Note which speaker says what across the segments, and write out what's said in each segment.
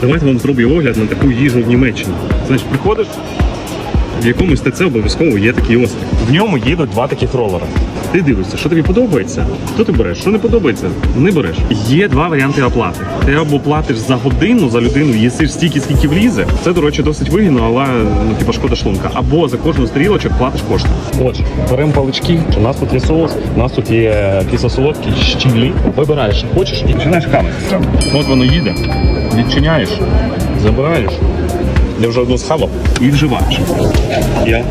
Speaker 1: Давайте вам зроблю огляд на таку їжу в Німеччині. Значить, приходиш. В якомусь ТЦ обов'язково є такий острів. В ньому їдуть два таких ролера. Ти дивишся, що тобі подобається, то ти береш. Що не подобається, не береш. Є два варіанти оплати. Ти або платиш за годину за людину, їсиш стільки, скільки влізе. Це, до речі, досить вигідно, але ну, типу, шкода шлунка. Або за кожну стрілочок платиш кошти. Отже, беремо палички. У нас тут є соус, у нас тут є кисло-солодкі щілі. Вибираєш, хочеш і починаєш камити. От воно їде, відчиняєш, забираєш. Я вже одну схавав і вживаєш. Я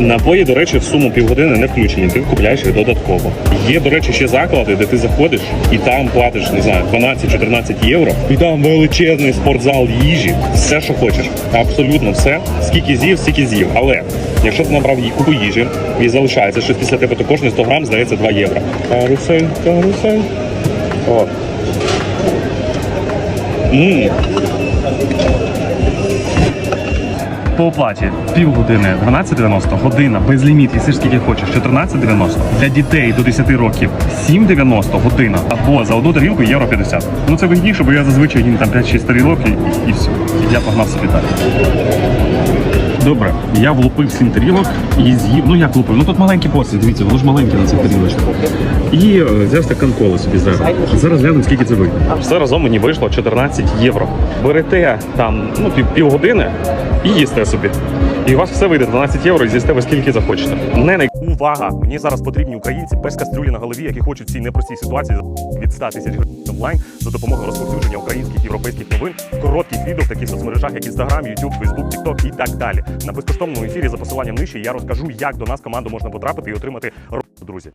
Speaker 1: Напої, до речі, в суму півгодини не включені, ти купляєш їх додатково. Є, до речі, ще заклади, де ти заходиш і там платиш, не знаю, 12-14 євро, і там величезний спортзал їжі, все, що хочеш. Абсолютно все. Скільки з'їв, стільки з'їв. Але якщо ти набрав купу їжі і залишається щось після тебе, то кожний 100 грам здається 2 євро. Карусель, карусель. О. Ммм. По оплаті півгодини 12,90, година без ліміт, їсиш скільки хочеш, 14,90. Для дітей до 10 років 7,90 година. Або за одну тарілку євро 50. Ну це вигідніше, бо я зазвичай їм там 5-6 тарілок і, і все. І я погнав собі далі. Добре, я влупив 7 тарілок і з'їв. Ну як влупив? Ну тут маленькі порції, дивіться, воно ж маленьке на цих тарілочках. І е, взяв стакан коли собі зараз. Зараз глянемо, скільки це вийде. Все разом мені вийшло 14 євро. Берете там ну, пів, півгодини і їсте собі. І у вас все вийде 12 євро і з'їсте ви скільки захочете. Не най... Увага! Мені зараз потрібні українці без кастрюлі на голові, які хочуть в цій непростій ситуації від 100 тисяч гривень онлайн за допомогою розповсюдження українських європейських новин, коротких відео в таких соцмережах, як Instagram, YouTube, Facebook, TikTok і так далі. На безкоштовному ефірі за посиланням нижче я розкажу, як до нас команду можна потрапити і отримати друзі.